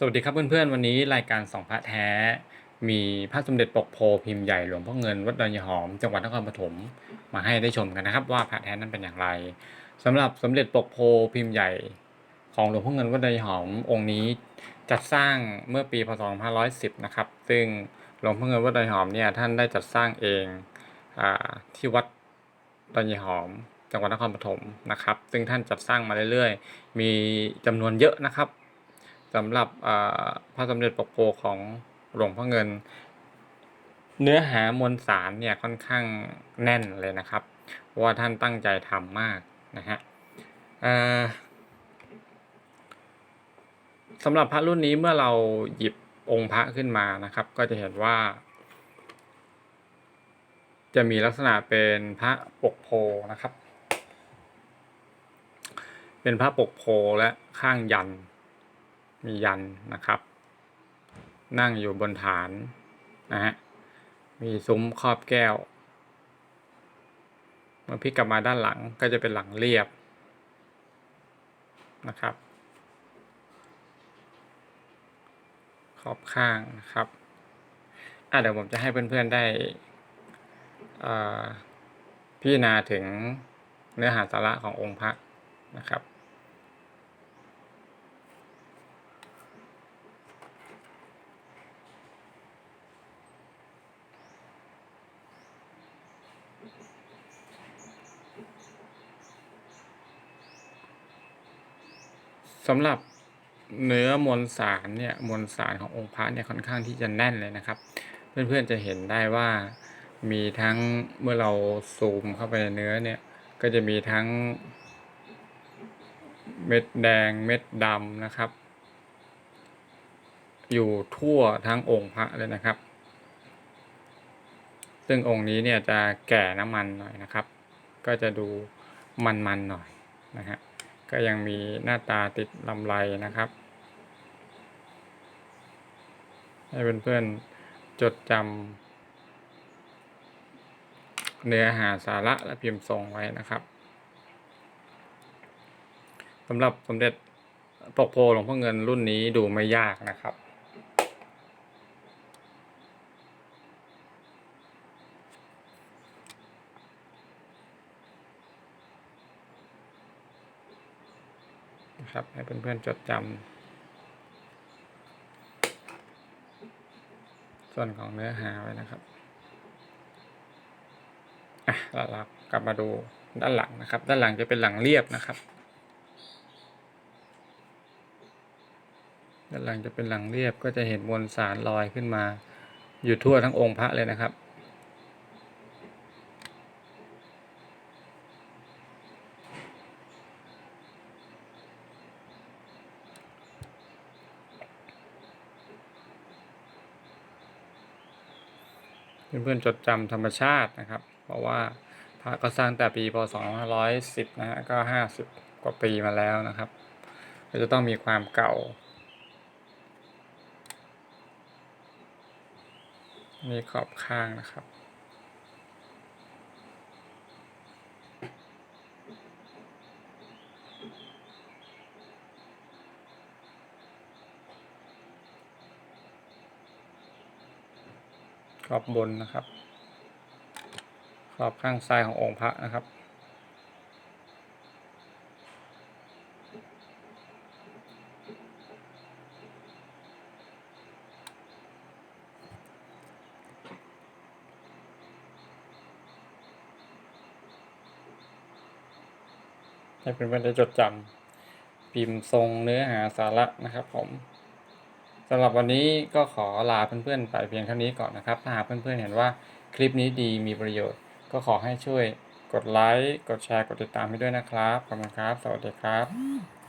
สวัสดีครับเพื่อนๆ วันนี้รายการสองพระแท้ มีพระสมเด็จปกโพพิมพ์ใหญ่หลวงพ่อเงินวัดดอนยหอมจังหวัดนครปฐมมาให้ได้ชมกันนะครับ ว่าพระแท้นั้นเป็นอย่างไรสำหรับสมเด็จปกโพพิมพ์ใหญ่ ของหลวงพ่อเงินวัดดอนยหอมองค์นี้จัดสร้างเมื่อปีพศ2510นะครับซึ่งหลวงพ่อเงินวัดดอนยหอมเนี่ยท่านได้จัดสร้างเองอที่วัดดอนยายหอม จังหวัดนครปฐมนะครับ ซึ่งท่านจัดสร้างมาเรื่อยๆ มีจำนวนเยอะนะครับ สำหรับพระสมเด็จปกโพของหลวงพ่อเงิน เนื้อหามวลสารเนี่ยค่อนข้างแน่นเลยนะครับว่าท่านตั้งใจทำมากนะฮะสำหรับพระรุ่นนี้เมื่อเราหยิบองค์พระขึ้นมานะครับ ก็จะเห็นว่า จะมีลักษณะเป็นพระปกโพนะครับ เป็นพระปกโพและข้างยัน มียันนะครับ นั่งอยู่บนฐานนะฮะมีซุ้มครอบแก้ว เมื่อพลิกกลับมาด้านหลังก็จะเป็นหลังเรียบนะครับ ขอบข้างนะครับอะเดี๋ยวผมจะให้เพื่อนๆได้อ่าพิจารณาถึงเนื้อหาสาระขององค์พระนะครับ สำหรับเนื้อมวลสารเนี่ยมวลสารขององค์พระเนี่ยค่อนข้างที่จะแน่นเลยนะครับ เพื่อนๆจะเห็นได้ว่ามีทั้งเมื่อเราซูมเข้าไปในเนื้อเนี่ยก็จะมีทั้งเม็ดแดงเม็ดดำนะครับ อยู่ทั่วทั้งองค์พระเลยนะครับ ซึ่งองค์นี้เนี่ยจะแก่น้ำมันหน่อยนะครับ ก็จะดูมันๆหน่อยนะฮะ ก็ยังมีหน้าตาติดลำไรนะครับ ให้เพื่อนๆจดจำเนื้อหาสาระและพิมพ์ทรงไว้นะครับสำหรับสมเด็จปกโพหลวงพ่อเงินรุ่นนี้ดูไม่ยากนะครับ นะครับ ให้เพื่อนๆจดจำส่วนของเนื้อหาไว้นะครับอะแล้วเรากลับมาดูด้านหลังนะครับ ด้านหลังจะเป็นหลังเรียบนะครับ ด้านหลังจะเป็นหลังเรียบก็จะเห็นมวลสารลอยขึ้นมา อยู่ทั่วทั้งองค์พระเลยนะครับ เพื่อนๆจดจำธรรมชาตินะครับ เพราะว่าพระก็สร้างแต่ปีพศ2510นะฮะก็ 50 กว่าปีมาแล้วนะครับก็จะต้องมีความเก่านี่ขอบข้างนะครับ ขอบบนนะครับขอบข้างซ้ายขององค์พระนะครับ ให้เป็นเพื่อนได้จดจำพิมพ์ทรงเนื้อหาสาระนะครับผม สำหรับวันนี้ก็ขอลาเพื่อนๆไปเพียงเท่านี้ก่อนนะครับ ถ้าหากเพื่อนๆเห็นว่าคลิปนี้ดีมีประโยชน์ ก็ขอให้ช่วยกดไลค์ กดแชร์ กดติดตามให้ด้วยนะครับ ขอบคุณครับ สวัสดีครับ